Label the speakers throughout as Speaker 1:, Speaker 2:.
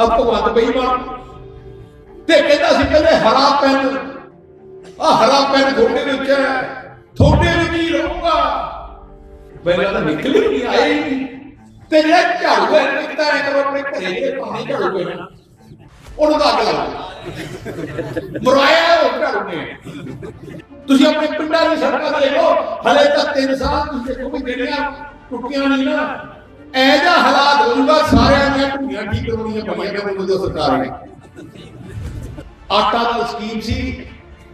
Speaker 1: ਆ ਭਗਵੰਤ ਬੇਈਮਾਨ ਤੇ ਕਹਿੰਦਾ ਸੀ, ਕਹਿੰਦੇ ਹਰਾ ਪੈਨ ਆ ਹਰਾ ਪੈਨ ਤੁਹਾਡੇ ਵਿੱਚ ਹੈ। ਤੁਹਾਡੇ ਵਿੱਚ ਹੀ ਰਹੂਗਾ। ਪਹਿਲਾਂ ਤਾਂ ਨਿਕਲ ਹੀ ਨਹੀਂ ਆਏ ਤੇ ਜਿਹੜਾ ਝਾੜੂ ਹੈ ਨਿਕਤਾ ਹੈ ਕਰੋ, ਆਪਣੇ ਘਰੇ ਦੇ ਪਾਣੀ ਝਾੜੂ ਹੈ ਉਹਨੂੰ ਤਾਂ ਅੱਗ ਲਾ ਮਰਾਇਆ ਉਹ ਝਾੜੂ ਨੇ। ਤੁਸੀਂ ਆਪਣੇ ਪਿੰਡਾਂ ਦੀ ਸੜਕਾਂ ਦੇਖ ਲਓ ਹਲੇ ਤਾਂ 3 ਸਾਲ ਤੁਸੀਂ ਦੇਖੋ ਵੀ ਜਿਹੜੀਆਂ ਟੁੱਟੀਆਂ ਨਹੀਂ ਨਾ ਐ ਜਿਹਾ ਹਾਲਾਤ ਹੋਊਗਾ, ਸਾਰਿਆਂ ਦੀਆਂ ਢੁੱਡੀਆਂ ਠੀਕ ਕਰਾਉਣੀਆਂ ਪਈਆਂ ਨੇ ਮੋਦੀ ਸਰਕਾਰ ਨੇ। ਆਟਾ ਦਾ ਸਕੀਮ ਸੀ,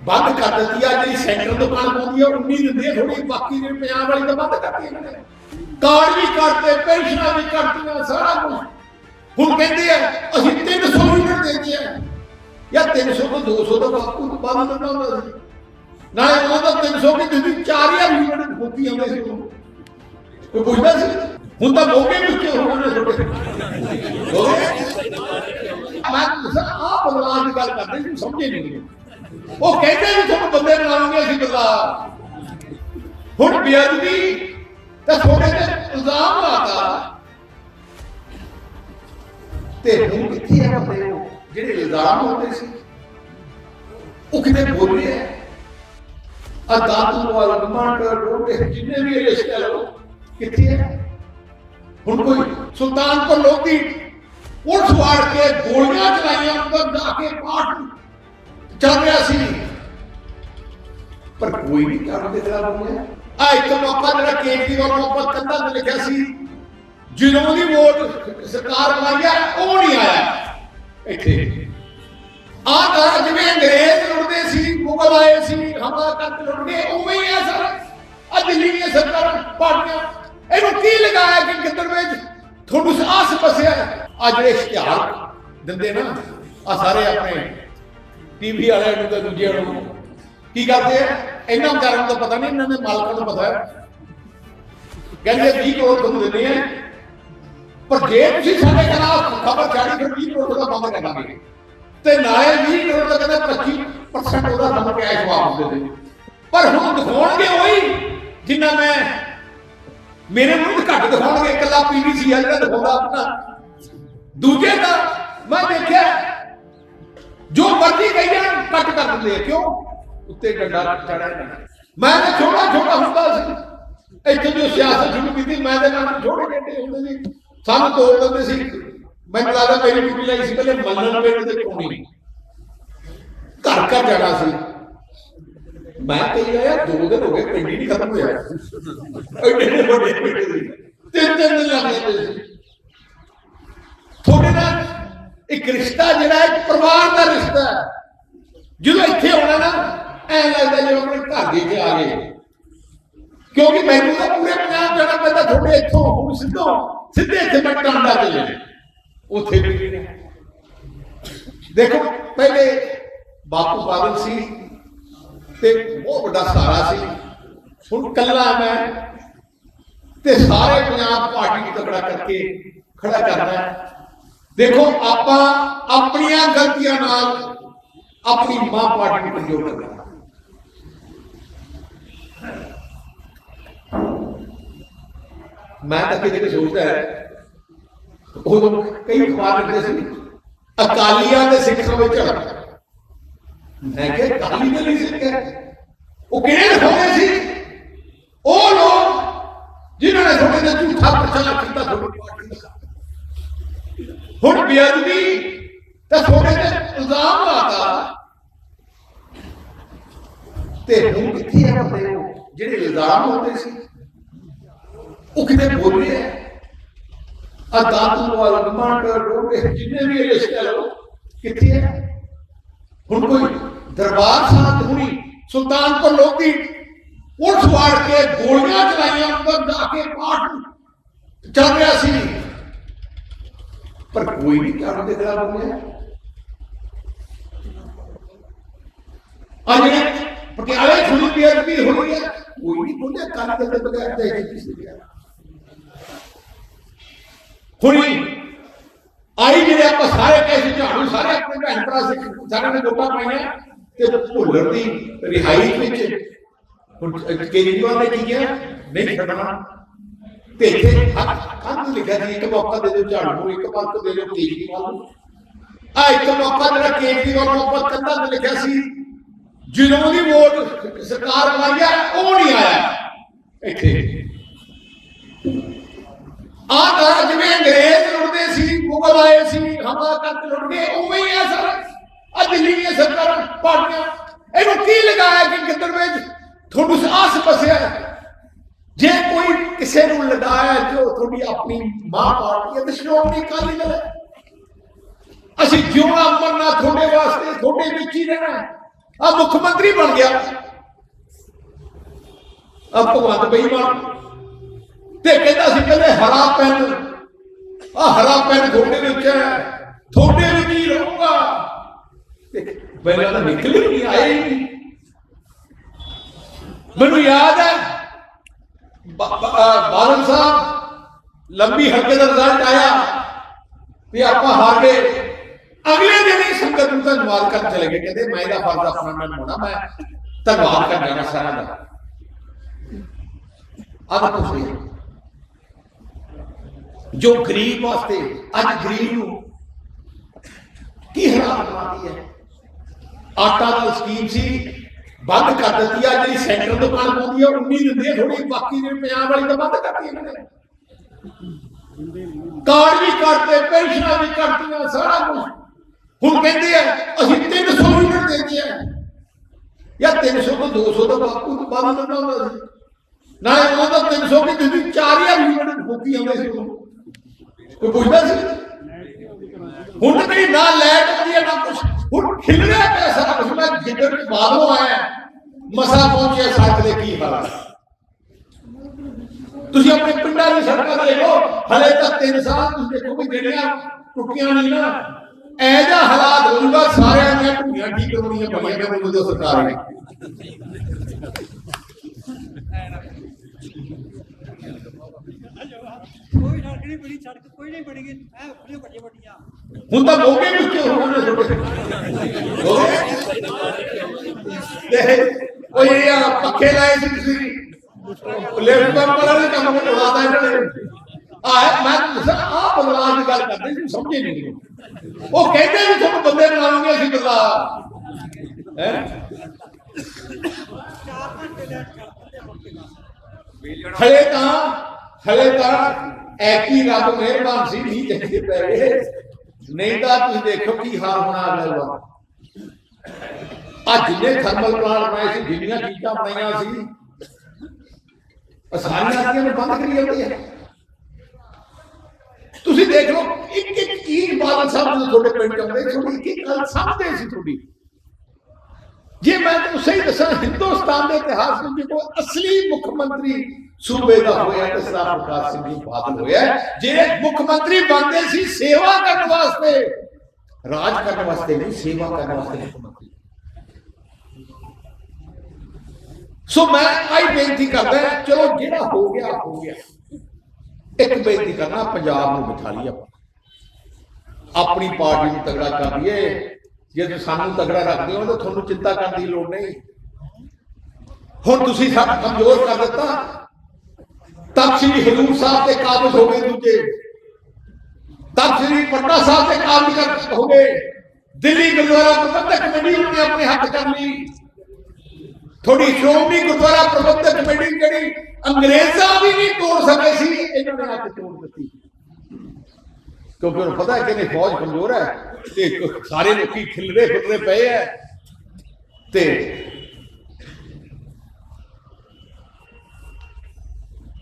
Speaker 1: ਬੰਦ ਕਰ ਦਿੱਤੀ ਆ, ਜਿਹੜੀ ਸੈਂਟਰ ਦੁਕਾਨ ਪਾਉਂਦੀ ਆ 19 ਦਿੰਦੇ ਥੋੜੀ ਬਾਕੀ ਜਿਹੜੀ ਪੰਜਾਬ ਵਾਲੀ ਤਾਂ ਬੰਦ ਕਰਤੀ ਇਹਨਾਂ ਨੇ। ਕਾਰਡ ਵੀ ਕਰਤੇ ਪੈਨਸ਼ਨਾਂ ਵੀ ਕਰਤੀਆਂ ਸਾਰਾ ਕੁਝ ਹੁਣ ਕਹਿੰਦੇ ਆ, ਅਸੀਂ 300 ਯੂਨਿਟ ਦੇ ਦਿਆ ਯਾ 300 ਤੋਂ 200 ਦਾ ਬਾਪੂ ਬੰਦ ਦਿੰਦਾ ਹੁੰਦਾ ਸੀ। ਨਾਲੇ ਉਹ ਤਾਂ 300 ਦੀ ਤੁਸੀਂ 4000 ਯੂਨਿਟ ਫੂਕੀ ਆਉਂਦੇ ਸੀ ਕੋਈ ਪੁੱਛਦਾ ਸੀ? ਹੁਣ ਤਾਂ ਮੋਗੇ ਵਿੱਚ ਹੋ? ਗਏ ਮੈਂ ਤੁਸੀਂ ਆਹ ਬਦਲਾਅ ਦੀ ਗੱਲ ਕਰਦੇ ਸੀ, ਸਮਝੇ ਨਹੀਂ ਉਹ ਕਹਿੰਦੇ ਵੀ ਤੁਹਾਨੂੰ ਬੰਦੇ ਬਣਾਵਾਂਗੇ ਅਸੀਂ ਬਦਲਾਅ ਹੁਣ ਬੇਅਦਬੀ ਤਾਂ ਤੁਹਾਡੇ ਤੇ ਇਲਜ਼ਾਮ ਲਾਤਾ। ਤੇ ਹੁਣ ਕਿੱਥੇ ਆ ਬੰਦੇ ਜਿਹੜੇ ਇਲਜ਼ਾਮ ਹੁੰਦੇ ਸੀ। ਉਹ ਕਿਤੇ ਬੋਲੇ ਆ? ਅਦਾਤ ਵਾਲਾ ਕਮਾਂਡਰ ਰੋਡੇ ਜਿੰਨੇ ਵੀ ਰਿਸ਼ਤੇ ਲਓ ਕਿੱਥੇ ਹੈ ਹੁਣ ਕੋਈ ਸੁਲਤਾਨਪੁਰ ਲੋਧੀ ਪੁਲਿਸ ਵਾੜ ਕੇ ਗੋਲੀਆਂ ਚਲਾਈਆਂ ਅੰਦਰ ਜਾ ਕੇ ਪਾਠ ਚੱਲ ਰਿਹਾ ਸੀ। ਪਰ ਕੋਈ ਨਹੀਂ ਕਰਨ ਦੇ ਖਿਲਾਫ ਹੋਇਆ ਆ ਇੱਕ ਮੌਕਾ ਜਿਹੜਾ ਕੇਜਰੀਵਾਲ ਨੂੰ ਆਪਾਂ ਕੰਧਾਂ ਤੇ ਲਿਖਿਆ ਸੀ ਜਦੋਂ ਦੀ ਵੋਟ ਸਰਕਾਰ ਪਾਈ ਉਹ ਨਹੀਂ ਆਇਆ। ਇੱਥੇ ਆ ਤਾਂ ਜਿਵੇਂ ਅੰਗਰੇਜ਼ ਲੁੱਟਦੇ ਸੀ, ਮੁਗਲ ਆਏ ਸੀ, ਹਮਲਾ ਕਰਕੇ ਲੁੱਟਦੇ ਉਵੇਂ ਹੀ ਆ ਸਰ। ਆ ਦਿੱਲੀ ਦੀਆਂ ਸਰਕਾਰਾਂ ਪਾਰਟੀਆਂ ਇਹਨੂੰ ਕੀ ਲਗਾਇਆ ਕਿ ਕਿੱਧਰ ਵਿੱਚ ਤੁਹਾਨੂੰ ਆਸ ਬਸਿਆ ਆ ਜਿਹੜੇ ਇਸ਼ਤਿਹਾਰ ਦਿੰਦੇ ਨਾ ਆ ਸਾਰੇ ਆਪਣੇ ਟੀਵੀ ਵਾਲਿਆਂ ਨੂੰ ਤੇ ਦੂਜਿਆਂ ਨੂੰ। ਕੀ ਕਰਦੇ ਆ? ਇਹਨਾਂ ਵਿਚਾਰਿਆਂ ਨੂੰ ਪਤਾ ਨਹੀਂ, ਇਹਨਾਂ ਦੇ ਮਾਲਕਾਂ ਨੂੰ ਪਤਾ ਹੈ। ਕਹਿੰਦੇ 20 ਕਰੋੜ ਤੁਹਾਨੂੰ ਦਿੰਦੇ ਆ। ਪਰ ਜੇ ਤੁਸੀਂ ਸਾਡੇ ਖਿਲਾਫ ਖਬਰ ਜਾਰੀ ਫਿਰ 20 ਕਰੋੜ ਦਾ ਬੰਦ ਕਰ ਤੇ ਨਾਲੇ 20 ਕਰੋੜ ਦਾ ਕਹਿੰਦੇ 25% ਉਹਦਾ ਤੁਹਾਨੂੰ ਕੈਸ਼ ਵਾਪਸ ਦੇ ਦੇ ਪਰ ਹੁਣ ਦਿਖਾਉਣਗੇ ਉਹੀ ਜਿੰਨਾ ਮੈਂ ਮੇਰੇ ਮੂੰਹ ਘੱਟ ਦਿਖਾਉਣਗੇ, ਇਕੱਲਾ ਪੀਵੀਸੀ ਆ ਦਿਖਾਉਂਦਾ ਆਪਣਾ। ਦੂਜੇ ਦਾ ਮੈਂ ਦੇਖਿਆ, ਜੋ ਮਰਜ਼ੀ ਕਹੀ ਜਾਣ, ਕੱਟ ਕਰ ਦਿੰਦੇ ਆ, ਕਿਉਂ? ਉੱਤੇ ਡੰਡਾ ਚੜਿਆ ਮੈਂ ਤਾਂ ਛੋਟਾ ਛੋਟਾ ਹੁੰਦਾ ਸੀ। ਇੱਥੇ ਜੋ ਸਿਆਸਤ ਸ਼ੁਰੂ ਕੀਤੀ, ਮੈਂ ਤੇ ਨਾਲ ਛੋਟੇ ਛੋਟੇ ਹੁੰਦੇ ਸੀ। ਸਾਨੂੰ ਤੋੜ ਦਿੰਦੇ ਸੀ। ਮੈਨੂੰ ਲੱਗਦਾ ਮੇਰੀ ਬੀਬੀ ਲਈ ਸੀ, ਪਹਿਲੇ ਮੰਨਣ ਪਿੰਡ ਤੇ ਕੋਣੀ ਘਰ ਘਰ ਜਾਣਾ ਸੀ। ਮੈਂ ਕਹੀ ਆਇਆ ਦੋ ਦਿਨ ਹੋ ਗਏ ਪਿੰਡ ਹੀ ਨਹੀਂ ਖਤਮ ਹੋਇਆ। ਐਡੇ ਵੱਡੇ ਪਿੰਡ ਸੀ ਤਿੰਨ ਤਿੰਨ ਦਿਨ ਲੱਗ ਜਾਂਦੇ ਤੁਹਾਡੇ ਨਾਲ ਇੱਕ ਰਿਸ਼ਤਾ ਜਿਹੜਾ ਇੱਕ ਪਰਿਵਾਰ ਦਾ ਰਿਸ਼ਤਾ ਹੈ। ਜਦੋਂ ਇੱਥੇ ਆਉਣਾ ਨਾ ਐ ਲੱਗਦਾ ਜਿਵੇਂ ਆਪਣੇ ਘਰ ਦੇ ਚ ਆ ਗਏ। ਕਿਉਂਕਿ ਮੈਨੂੰ ਤਾਂ ਪੂਰੇ ਪੰਜਾਬ ਜਾਣਾ ਪੈਂਦਾ ਤੁਹਾਡੇ ਇੱਥੋਂ ਹੁਣ ਸਿੱਧੋ ਸਿੱਧੇ ਇੱਥੇ ਮੈਂ ਟਾਂਡਾ ਤੇ ਲੈ ਉੱਥੇ ਵੀ ਦੇਖੋ ਪਹਿਲੇ ਬਾਪੂ ਬਾਦਲ ਸੀ ਤੇ ਬਹੁਤ ਵੱਡਾ ਸਹਾਰਾ ਸੀ। ਹੁਣ ਕੱਲਾ ਮੈਂ ਤੇ ਸਾਰੇ ਪੰਜਾਬ ਪਾਰਟੀ ਨੂੰ ਤਕੜਾ ਕਰਕੇ ਖੜਾ ਕਰਨਾ ਦੇਖੋ, ਆਪਾਂ ਆਪਣੀਆਂ ਗਲਤੀਆਂ ਨਾਲ ਆਪਣੀ ਮਾਂ ਪਾਰਟੀ ਨੂੰ ਕਮਜ਼ੋਰ ਕਰਨਾ ਮੈਂ ਤਾਂ ਕਿਤੇ ਕਿਤੇ ਸੋਚਦਾ ਹੈ ਉਹ ਕਈ ਅਖਬਾਰ ਲਿਖਦੇ ਸੀ, ਅਕਾਲੀਆਂ ਦੇ ਸਿੱਖਾਂ ਵਿੱਚ ਝੜਪ ਮੈਂ ਕਿਹਾ ਅਕਾਲੀ ਦੇ ਲਈ ਸਿੱਖ ਉਹ ਕਿਹੜੇ ਲਿਖਾਉਂਦੇ ਸੀ? ਉਹ ਲੋਕ ਜਿਨ੍ਹਾਂ ਨੇ ਤੁਹਾਡੇ ਤੇ ਝੂਠਾ ਪ੍ਰਚਾਰ ਕੀਤਾ ਤੁਹਾਡੀ ਪਾਰਟੀ ਦਾ ਹੁਣ ਬੇਅਦਬੀ ਤਾਂ ਤੁਹਾਡੇ ਤੇ ਇਲਜ਼ਾਮ ਲਾਤਾ। ਤੇ ਹੁਣ ਕਿੱਥੇ ਆ ਬੰਦੇ ਜਿਹੜੇ ਇਲਜ਼ਾਮ ਹੁੰਦੇ ਸੀ, ਉਹ ਕਿਤੇ ਬੋਲੇ ਆ? ਅਦਾਤ ਵਾਲਾ ਕਮਾਂਡਰ ਰੋਡੇ ਜਿੰਨੇ ਵੀ ਰਿਸ਼ਤੇ ਲਓ ਕਿੱਥੇ ਹੈ ਹੁਣ ਕੋਈ ਦਰਬਾਰ ਸਾਹਿਬ ਹੁਣੀ ਸੁਲਤਾਨਪੁਰ ਲੋਧੀ ਪੁਲਿਸ ਵਾੜ ਕੇ ਗੋਲੀਆਂ ਚਲਾਈਆਂ ਅੰਦਰ ਜਾ ਕੇ ਪਾਠ ਚੱਲ ਰਿਹਾ ਸੀ। ਪਰ ਕੋਈ ਵੀ ਕਰਨ ਦੇ ਖਿਲਾਫ ਹੋਇਆ ਆ ਜਿਹੜੇ ਪਟਿਆਲੇ ਖੁੱਲੀ ਬੇਅਦਬੀ ਹੋਈ ਹੈ, ਕੋਈ ਨਹੀਂ ਬੋਲਿਆ ਕਰਨ ਦੇ ਬਗੈਰ ਦੇ ਕਿਸੇ ਦੇ ਹੁਣੀ ਆਈ ਜਿਹੜੇ ਆਪਾਂ ਸਾਰੇ ਕੈਸੇ ਝਾੜੂ ਸਾਰੇ ਆਪਣੇ ਭੈਣ ਭਰਾ ਸਿੱਖ ਸਾਰਿਆਂ ਨੇ ਲੋਕਾਂ ਪਾਈਆਂ। ਤੇ ਭੁੱਲਰ ਦੀ ਰਿਹਾਈ ਵਿੱਚ ਕੇਜਰੀਵਾਲ ਨੇ ਕੀ ਕਿਹਾ? ਨਹੀਂ, ਛੱਡਣਾ। ਤੇ ਇੱਥੇ ਹੱਥ ਲਿਖਿਆ ਸੀ, ਇੱਕ ਮੌਕਾ ਦੇ ਦਿਓ ਝਾੜੂ ਨੂੰ, ਇੱਕ ਮੌਕਾ ਦੇ ਦਿਓ ਕੇਜਰੀਵਾਲ ਨੂੰ। ਆ ਇੱਕ ਮੌਕਾ ਜਿਹੜਾ ਕੇਜਰੀਵਾਲ ਨੂੰ ਆਪਾਂ ਕੰਧਾਂ ਤੇ ਲਿਖਿਆ ਸੀ ਜਦੋਂ ਦੀ ਵੋਟ ਸਰਕਾਰ ਪਾਈ ਆ, ਉਹ ਨਹੀਂ ਆਇਆ। ਇੱਥੇ। ਆ ਤਾਂ ਜਿਵੇਂ ਅੰਗਰੇਜ਼ ਲੁੱਟਦੇ ਸੀ, ਮੁਗਲ ਆਏ ਸੀ, ਹਮਲਾ ਕਰਕੇ ਲੁੱਟ ਉਵੇਂ ਹੀ ਆ ਸਰ ਸਰਕਾਰਾਂ ਇਹਨੂੰ ਕੀ ਲਗਾਇਆ ਕਿ ਗਿੱਦੜ ਵਿੱਚ ਤੁਹਾਨੂੰ ਆਸ ਪਸਿਆ ਜੇ ਕੋਈ ਕਿਸੇ ਨੂੰ ਲਗਾਇਆ ਜੋ ਤੁਹਾਡੀ ਆਪਣੀ ਮਾਂ ਪਾਰਟੀ ਹੈ ਤੇ ਸ਼੍ਰੋਮਣੀ ਅਕਾਲੀ ਦਲ ਅਸੀਂ ਜਿਉਣਾ ਮਰਨਾ ਤੁਹਾਡੇ ਵਾਸਤੇ, ਤੁਹਾਡੇ ਵਿੱਚ ਹੀ ਰਹਿਣਾ ਆ ਮੁੱਖ ਮੰਤਰੀ ਬਣ ਗਿਆ। ਆ ਭਗਵੰਤ ਬੇਈਮਾਨ ਤੇ ਕਹਿੰਦਾ ਸੀ ਕਹਿੰਦੇ ਹਰਾ ਪੈਨ ਆ ਹਰਾ ਪੈਨ ਤੁਹਾਡੇ ਵਿੱਚ ਹੈ। ਤੁਹਾਡੇ ਵਿੱਚ ਹੀ ਰਹੂਗਾ। ਪਹਿਲਾਂ ਤਾਂ ਨਿਕਲ ਨਹੀਂ ਹੀ ਨਹੀਂ ਮੈਨੂੰ ਯਾਦ ਹੈ। ਬਾਦਲ ਸਾਹਿਬ ਲੰਬੀ ਹਲਕੇ ਦਾ ਰਿਜ਼ਲਟ ਆਇਆ ਵੀ ਆਪਾਂ ਹਾਰ ਗਏ ਅਗਲੇ ਦਿਨ ਹੀ ਸੰਗਤ ਨੂੰ ਧੰਨਵਾਦ ਕਰਨ ਚਲੇ ਗਏ। ਕਹਿੰਦੇ ਮੈਂ ਇਹਦਾ ਫਰਜ਼ ਆਪਣਾ ਮੈਂ ਨਿਭਾਉਣਾ ਮੈਂ। ਧੰਨਵਾਦ ਕਰਨ ਜਾਣਾ ਸਾਰਿਆਂ ਦਾ। ਆਹ ਸਹੀ ਜੋ। ਗਰੀਬ ਵਾਸਤੇ ਅੱਜ ਗਰੀਬ ਨੂੰ ਕੀ ਹਾਲਾਤ ਬਣਾਤੀ ਹੈ? ਆਟਾ ਦਾ ਸਕੀਮ ਸੀ, ਬੰਦ ਕਰ ਦਿੱਤੀ ਆ, ਜਿਹੜੀ ਸੈਂਟਰ ਦੁਕਾਨ ਪਾਉਂਦੀ ਆ 19 ਦਿੰਦੀ ਆ ਥੋੜੀ ਬਾਕੀ ਜਿਹੜੀ ਪੰਜਾਬ ਵਾਲੀ ਤਾਂ ਬੰਦ ਕਰਤੀ ਇਹਨਾਂ ਨੇ। ਕਾਰਡ ਵੀ ਕਰਤੇ ਪੈਨਸ਼ਨਾਂ ਵੀ ਕਰਤੀਆਂ ਸਾਰਾ ਕੁਝ ਹੁਣ ਕਹਿੰਦੇ ਆ, ਅਸੀਂ 300 ਯੂਨਿਟ ਦੇ ਆ। ਜਾਂ 300 ਤੋਂ 200 ਦਾ ਬਾਪੂ ਤੋਂ ਬੰਦ ਦਿੰਦਾ ਹੁੰਦਾ ਸੀ। ਨਾਲੇ ਉਹ ਤਾਂ 300 ਵੀ ਤੁਸੀਂ 4000 ਯੂਨਿਟ ਫੂਕੀ ਆਉਂਦੇ ਸੀ ਕੋਈ ਪੁੱਛਦਾ ਸੀ? ਹੁਣ ਤਾਂ ਨਾ ਲੈਟ ਆਉਂਦੀ ਹੈ ਨਾ ਕੁਝ ਹੁਣ ਖਿਲਰਿਆ ਪਿਆ ਸਾਰਾ ਕੁਝ ਮੈਂ ਜਿੱਦਣ ਬਾਦਲੋਂ ਆਇਆ ਮਸਾ ਪਹੁੰਚਿਆ ਸੱਤ ਦੇ ਕੀ ਹਾਲ ਤੁਸੀਂ ਆਪਣੇ ਪਿੰਡਾਂ ਦੀ ਸੜਕਾਂ ਦੇਖੋ ਹਲੇ ਤਾਂ 3 ਸਾਲ ਤੁਸੀਂ ਦੇਖੋ ਵੀ ਜਿਹੜੀਆਂ ਟੁੱਟੀਆਂ ਨਹੀਂ ਨਾ ਐ ਜਿਹਾ ਹਾਲਾਤ ਹੋਊਗਾ ਸਾਰਿਆਂ ਦੀਆਂ ਢੂਆਂ ਠੀਕ ਕਰਾਉਣੀਆਂ ਪਈਆਂ ਨੇ ਮੋਦੀ ਸਰਕਾਰ ਨੇ
Speaker 2: ਕੋਈ ਸੜਕ ਨਹੀਂ ਬਣੀ ਸੜਕ ਕੋਈ ਨਹੀਂ ਬਣੀ ਐ ਉੱਪਰੀਆਂ ਵੱਡੀਆਂ ਵੱਡੀਆਂ।
Speaker 1: ਹੁਣ ਤਾਂ ਮੋਗੇ ਵਿੱਚ ਹੋ ਗਏ ਤੇ ਉਹ ਇਹ ਆ ਪੱਖੇ ਲਾਏ ਸੀ ਤੁਸੀਂ ਲੈਫਟ ਪੰਪ ਵਾਲਾ ਨੇ ਕੰਮ ਕਰਵਾਤਾ ਇਹਨਾਂ ਨੇ। ਆ ਮੈਂ ਆ ਬਦਲਾਅ ਦੀ ਗੱਲ ਕਰਦੇ ਸੀ ਸਮਝੇ ਨਹੀਂ ਉਹ ਕਹਿੰਦੇ ਵੀ ਤੁਹਾਨੂੰ ਬੰਦੇ ਬਣਾਵਾਂਗੇ ਅਸੀਂ ਬਦਲਾਅ ਹੈ?
Speaker 2: ਚਾਰ ਘੰਟੇ ਲੈਟ ਕਰ ਦਿੰਦੇ ਮੁੜ ਕੇ ਬਸ।
Speaker 1: ਹਲੇ ਤਾਂ ਹਲੇ ਤਾਂ ਐਕੀ ਰੱਬ ਮਿਹਰਬਾਨ ਸੀ ਨਹੀਂ ਚੰਗੇ ਪੈ ਗਏ। ਨਹੀਂ ਤਾਂ ਤੁਸੀਂ ਦੇਖੋ ਕੀ ਹਾਲ ਹੋਣਾ ਅਗਲੇ ਵਾਰ। ਆ ਥਰਮਲ ਪਲਾਂਟ ਬਣਾਏ ਸੀ, ਜਿੰਨੀਆਂ ਚੀਜ਼ਾਂ ਬਣਾਈਆਂ ਸੀ ਅਸਾਨੀਆਂ ਆਦੀਆਂ ਬੰਦ ਕਰੀ ਜਾਂਦੀ ਹੈ। ਤੁਸੀਂ ਦੇਖ ਲਓ ਇੱਕ ਇੱਕ ਚੀਜ਼ ਬਾਦਲ ਸਾਹਿਬ ਨੂੰ ਤੁਹਾਡੇ ਪਿੰਡ ਚ ਆਉਂਦੇ, ਤੁਹਾਡੀ ਇੱਕ ਇੱਕ ਗੱਲ ਸਮਝਦੇ ਸੀ ਤੁਹਾਡੀ। ਜੇ ਮੈਂ ਤੁਹਾਨੂੰ ਸਹੀ ਦੱਸਾਂ ਹਿੰਦੁਸਤਾਨ ਦੇ ਇਤਿਹਾਸ ਵਿੱਚ ਜੇ ਕੋਈ ਅਸਲੀ ਮੁੱਖ ਮੰਤਰੀ ਸੂਬੇ ਦਾ ਹੋਇਆ ਤੇ ਸਰਦਾਰ ਪ੍ਰਕਾਸ਼ ਸਿੰਘ ਜੀ ਬਾਦਲ ਹੋਇਆ ਜਿਹੜੇ ਮੁੱਖ ਮੰਤਰੀ ਬਣਦੇ ਸੀ ਸੇਵਾ ਕਰਨ ਵਾਸਤੇ ਰਾਜ ਕਰਨ ਵਾਸਤੇ ਨਹੀਂ ਸੇਵਾ ਕਰਨ ਵਾਸਤੇ ਮੁੱਖ ਮੰਤਰੀ ਸੋ ਮੈਂ ਆਈ ਬੇਨਤੀ ਕਰਦਾ ਚਲੋ ਜਿਹੜਾ ਹੋ ਗਿਆ ਹੋ ਗਿਆ ਇੱਕ ਬੇਨਤੀ ਕਰਨਾ ਪੰਜਾਬ ਨੂੰ ਬਿਠਾ ਲਈ ਆਪਾਂ ਆਪਣੀ ਪਾਰਟੀ ਨੂੰ ਤਗੜਾ ਕਰ ਲਈਏ ਜੇ ਤੁਸੀਂ ਸਾਨੂੰ ਤਗੜਾ ਰੱਖਦੇ ਹੋ ਤਾਂ ਤੁਹਾਨੂੰ ਚਿੰਤਾ ਕਰਨ ਦੀ ਲੋੜ ਨਹੀਂ। ਹੁਣ ਤੁਸੀਂ ਸਭ ਕਮਜ਼ੋਰ ਕਰ ਦਿੱਤਾ। ਤਖਤ ਸ੍ਰੀ ਹਜ਼ੂਰ ਸਾਹਿਬ ਤੇ ਕਾਬਜ਼ ਹੋ ਗਏ ਦੂਜੇ। ਤਖਤ ਸ੍ਰੀ ਪਟਨਾ ਸਾਹਿਬ ਤੇ ਕਾਬਜ਼ ਹੋ ਗਏ। ਦਿੱਲੀ, ਗੁਰਦੁਆਰਾ ਪ੍ਰਬੰਧਕ ਕਮੇਟੀ ਨੇ ਆਪਣੇ ਹੱਥ ਕਰ ਲਈ। ਥੋੜੀ ਸ਼੍ਰੋਮਣੀ ਗੁਰਦੁਆਰਾ ਪ੍ਰਬੰਧਕ ਕਮੇਟੀ ਜਿਹੜੀ ਅੰਗਰੇਜ਼ਾਂ ਵੀ ਨਹੀਂ ਤੋੜ ਸਕੇ ਸੀ, ਇਹਨਾਂ ਨੇ ਹੱਥ ਤੋੜ ਦਿੱਤੀ। ਕਿਉਂਕਿ ਉਹਨੂੰ ਪਤਾ ਹੈ ਕਿ ਨਹੀਂ ਫੌਜ ਕਮਜ਼ੋਰ ਹੈ? ਤੇ ਸਾਰੇ ਲੋਕੀ ਖਿਲਰੇ ਖਿਲਰੇ ਪਏ ਹੈ। ਤੇ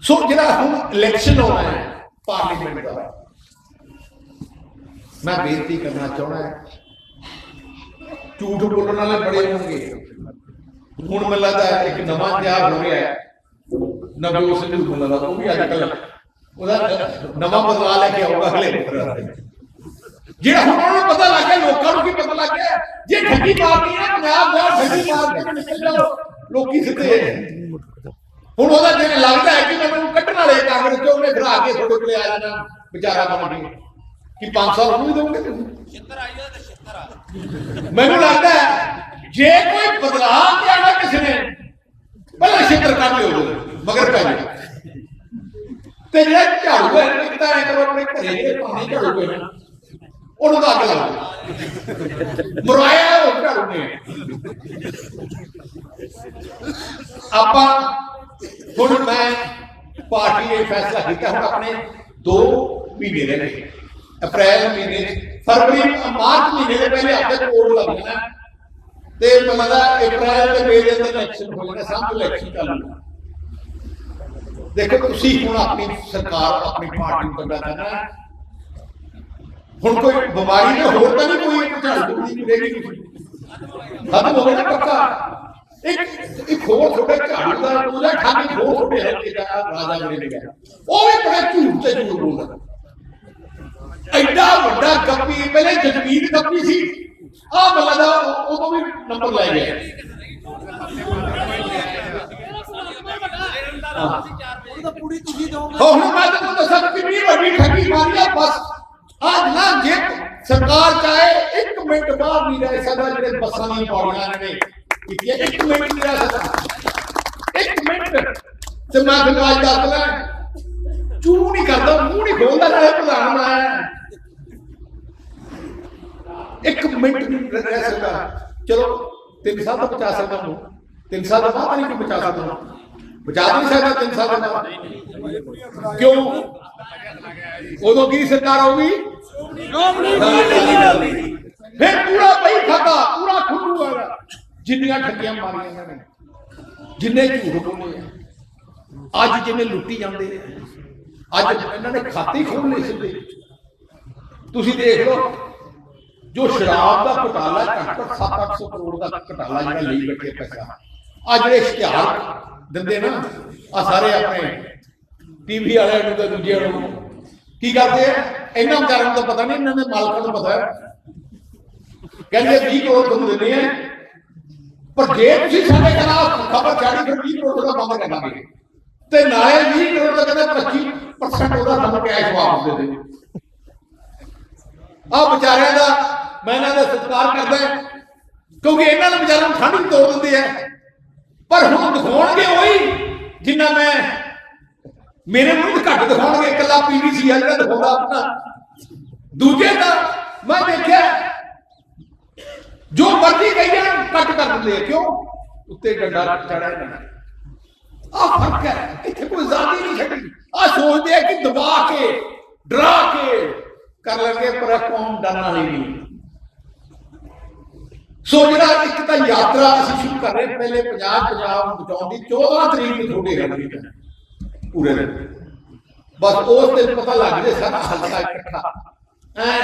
Speaker 1: ਸੋ ਜਿਹੜਾ ਹੁਣ ਇਲੈਕਸ਼ਨ ਹੋਣਾ ਹੈ ਪਾਰਲੀਮੈਂਟ ਦਾ, ਮੈਂ ਬੇਨਤੀ ਕਰਨਾ ਚਾਹਣਾ ਝੂਠ ਬੋਲਣ ਵਾਲੇ ਬੜੇ ਹੋਣਗੇ। ਹੁਣ ਮੈਨੂੰ ਲੱਗਦਾ ਇੱਕ ਨਵਾਂ ਤਿਆਰ ਹੋ ਰਿਹਾ ਹੈ। ਨਵਜੋਤ ਸਿੰਘ ਨੂੰ ਉਹ ਵੀ ਅੱਜ ਕੱਲ੍ਹ ਉਹਦਾ ਨਵਾਂ ਬਦਲਾਅ ਲੈ ਕੇ ਆਊਗਾ ਹਲੇ ਜਿਹੜਾ ਹੁਣ ਉਹਨਾਂ ਨੂੰ ਪਤਾ ਲੱਗ ਗਿਆ ਲੋਕਾਂ ਨੂੰ ਕੀ ਪਤਾ ਲੱਗ ਗਿਆ ਜੇ ਠੱਗੀ ਮਾਰਨੀ ਹੈ ਪੰਜਾਬ ਦਾ ਠੱਗੀ ਮਾਰ ਕੇ ਨਿਕਲ ਜਾਓ। ਲੋਕੀ ਸਿੱਧੇ ਹੁਣ ਉਹਦਾ ਜਿਵੇਂ ਲੱਗਦਾ ਹੈ ਕਿ ਮੈਨੂੰ ਕੱਢਣ ਵਾਲੇ ਕਾਂਗਰਸ ਚੋਂ ਉਹਨੇ ਆ ਕੇ ਤੁਹਾਡੇ ਕੋਲੇ ਆ ਜਾਣਾ ਵਿਚਾਰਾ ਬਣ ਕੇ। ਕਿ 5 ਸਾਲ ਉਹਨੂੰ ਹੀ ਦੋਗੇ ਤੁਸੀਂ ਮੈਨੂੰ ਲੱਗਦਾ ਹੈ ਜੇ ਕੋਈ ਬਦਲਾਅ ਕਿਹਾ ਕਿਸੇ ਨੇ ਪਹਿਲਾਂ ਸ਼ਿਕਰ ਕਰ ਲਿਓ। ਉਹਦੇ, ਮਗਰ ਪੈ ਜਾਓ। ਤੇ ਜਿਹੜਾ ਝਾੜੂ ਹੈ ਇੱਕ ਐ ਕਰੋ ਆਪਣੇ ਘਰੇ ਜਿਹੜੇ ਪਾਣੀ ਝਾੜੂ ਪਏ ਉਹਨੂੰ ਤਾਂ ਅੱਗ ਲਾ ਮਰਾਇਆ ਉਹ ਝਾੜੂ ਨੇ ਆਪਾਂ ਹੁਣ ਮੈਂ ਪਾਰਟੀ ਨੇ ਫੈਸਲਾ ਕੀਤਾ ਹੁਣ ਆਪਣੇ ਦੋ ਮਹੀਨੇ ਰਹਿ ਗਏ ਅਪ੍ਰੈਲ ਮਹੀਨੇ ਫਰਵਰੀ ਮਾਰਚ ਮਹੀਨੇ ਦੇ ਪਹਿਲੇ ਹਫ਼ਤੇ ਕੋਡ ਲੱਗ ਤੇ ਮਤਲਬ ਅਪ੍ਰੈਲ ਤੇ ਮਈ ਅੰਦਰ ਇਲੈਕਸ਼ਨ ਹੋ ਜਾਣਾ ਸਭ ਇਲੈਕਸ਼ਨ ਚੱਲੂ ਦੇਖੋ ਤੁਸੀਂ ਹੁਣ ਆਪਣੀ ਸਰਕਾਰ, ਆਪਣੀ ਪਾਰਟੀ ਨੂੰ ਤਗੜਾ ਕਰਨਾ ਹੁਣ ਕੋਈ ਬਿਮਾਰੀ ਤੇ ਹੋਰ ਤਾਂ ਨਹੀਂ ਕੋਈ ਝਾੜ ਨਹੀਂ ਮਿਲੇਗੀ ਖਤਮ ਹੋ ਗਿਆ ਪੱਕਾ। ਇੱਕ ਇੱਕ ਹੋਰ ਛੋਟੇ ਝਾੜੂ ਦਾ ਉਹਦਾ ਠੱਗ ਹੋਰ ਛੋਟੇ ਹੈ ਜਿਹੜਾ ਰਾਜਾ ਮੇਰੇ ਨੇ। ਕਿਹਾ ਉਹ ਵੀ ਬੜਾ ਝੂਠ ਤੇ ਝੂਠ ਬੋਲਦਾ ਐਡਾ ਵੱਡਾ ਕੱਪੀ ਪਹਿਲੇ ਜਗਵੀਰ ਕੱਪੀ ਸੀ। ਆ ਬੱਲਾ ਉਹ ਤੋਂ ਵੀ ਨੰਬਰ ਲੈ ਗਿਆ।
Speaker 2: ਉਹ ਤਾਂ ਪੂਰੀ ਤੁਸੀਂ ਦੋ
Speaker 1: ਹੋ ਹੁਣ ਮੈਂ ਤੁਹਾਨੂੰ ਦੱਸਾਂ ਕਿੰਨੀ ਵੱਡੀ ਠੱਗੀ ਮਾਰੀ ਆ ਬਸ ਅੱਜ ਨਾ ਜੇ ਸਰਕਾਰ ਚਾਹੇ ਇੱਕ ਮਿੰਟ ਬਾਹਰ ਨਹੀਂ ਰਹਿ ਸਕਦਾ ਜਿਹੜੇ ਬੱਸਾਂ ਦੀਆਂ ਪੌੜੀਆਂ ਨੇ ਕੀਤੀਆਂ ਇੱਕ ਮਿੰਟ ਨਹੀਂ ਰਹਿ ਸਕਦਾ ਇੱਕ ਮਿੰਟ ਤੇ ਮੈਂ ਤੁਹਾਨੂੰ ਅੱਜ ਦੱਸ ਲੈ ਚੂ ਨਹੀਂ ਕਰਦਾ ਮੂੰਹ ਨਹੀਂ ਖੋਲਦਾ ਨਾਲੇ ਪ੍ਰਧਾਨ ਬਣਾਇਆ ਇੱਕ ਮਿੰਟ ਬਚਾ ਨਹੀਂ ਸਕਦਾ ਬਚਾ ਤਿੰਨ ਸਾਲ ਦਾ ਕਿਉਂ? ਉਦੋਂ ਕੀ ਸਰਕਾਰ ਆਉਗੀ ਫਿਰ ਪੂਰਾ ਪਈ ਖਾਤਾ, ਪੂਰਾ ਖੁੱਲੂ ਵਾਲਾ। ਜਿੰਨੀਆਂ ਠੱਗੀਆਂ ਮਾਰੀਆਂ ਇਹਨਾਂ ਨੇ, ਜਿੰਨੇ ਝੂਠ ਬੋਲੇ ਅੱਜ ਜਿੰਨੇ ਲੁੱਟੀ ਜਾਂਦੇ ਅੱਜ ਇਹਨਾਂ ਨੇ ਖਾਤੇ ਹੀ ਖੋਲ ਲਏ ਸਿੱਧੇ। ਤੁਸੀਂ ਦੇਖ ਲਓ, ਜੋ ਸ਼ਰਾਬ ਦਾ ਘੁਟਾਲਾ ਘੱਟ ਘੱਟ 7-800 ਕਰੋੜ ਦਾ ਘੁਟਾਲਾ ਜਿਹੜਾ ਲਈ ਬੈਠੇ ਪੈਸਾ। ਆ ਜਿਹੜੇ ਇਸ਼ਤਿਹਾਰ ਦਿੰਦੇ ਨਾ ਆ ਸਾਰੇ ਆਪਣੇ ਟੀਵੀ ਵਾਲਿਆਂ ਨੂੰ ਤੇ ਦੂਜਿਆਂ ਨੂੰ। ਕੀ ਕਰਦੇ ਆ? ਇਹਨਾਂ ਵਿਚਾਰਿਆਂ ਨੂੰ ਪਤਾ ਨਹੀਂ, ਇਹਨਾਂ ਦੇ ਮਾਲਕਾਂ ਨੂੰ ਪਤਾ ਕਹਿੰਦੇ 20 ਕਰੋੜ ਤੁਹਾਨੂੰ ਦਿੰਦੇ ਆ। ਪਰ ਜੇ ਤੁਸੀਂ ਸਾਡੇ ਖਿਲਾਫ ਖਬਰ ਛਾੜੀ ਫਿਰ 20 ਕਰੋੜ ਦਾ ਬੰਦ ਕਰ ਦਾਂਗੇ ਤੇ ਨਾਲੇ 20 ਕਰੋੜ ਦਾ ਕਹਿੰਦੇ 25% ਉਹਦਾ ਸਾਨੂੰ ਕੈਸ਼ ਵਾਪਸ ਦੇ ਦੇ ਆ ਵਿਚਾਰਿਆਂ ਦਾ ਮੈਂ ਇਹਨਾਂ ਦਾ ਸਤਿਕਾਰ ਕਰਦਾ ਕਿਉਂਕਿ ਇਹਨਾਂ ਨੂੰ ਵਿਚਾਰਿਆਂ ਨੂੰ ਠੰਡ ਵੀ ਤੋੜ ਦਿੰਦੇ ਆ ਪਰ ਹੁਣ ਦਿਖਾਉਣਗੇ ਉਹੀ ਜਿੰਨਾ ਮੈਂ ਮੇਰੇ ਨੂੰ ਘੱਟ ਦਿਖਾਉਣਗੇ, ਇਕੱਲਾ ਪੀਵੀਸੀ ਆ ਜਿਹੜਾ ਦਿਖਾਉਂਦਾ ਆਪਣਾ। ਦੂਜੇ ਦਾ ਮੈਂ ਦੇਖਿਆ, ਜੋ ਮਰਜ਼ੀ ਕਹੀ ਜਾਣ, ਕੱਟ ਕਰ ਦਿੰਦੇ ਆ, ਕਿਉਂ? ਉੱਤੇ ਡੰਡਾ ਚੜਿਆ ਨਾ ਆ ਫ਼ਰਕ ਹੈ, ਇੱਥੇ ਕੋਈ ਜ਼ਾਤੀ ਨਹੀਂ ਛੱਡੀ। ਆ ਸੋਚਦੇ ਆ ਕਿ ਦਬਾ ਕੇ, ਡਰਾ ਕੇ ਕਰ ਲੈਣਗੇ, ਪਰ ਕੌਮ ਡਰਨ ਵਾਲੀ ਨਹੀਂ। ਸੋ ਜਿਹੜਾ ਇੱਕ ਤਾਂ ਯਾਤਰਾ ਅਸੀਂ ਸ਼ੁਰੂ ਕਰ ਰਹੇ ਪਹਿਲੇ ਪੰਜਾਬ ਪੰਜਾਬ ਨੂੰ ਬਚਾਉਣ ਦੀ 14 ਤਰੀਕ ਨੂੰ ਤੁਹਾਡੇ ਰਹਿਣੀ ਪੂਰੇ ਦਿਨ ਬਸ ਉਸ ਦਿਨ ਪਤਾ ਲੱਗ ਜੇ ਸਾਰਾ ਹਲਕਾ ਇਕੱਠਾ ਐ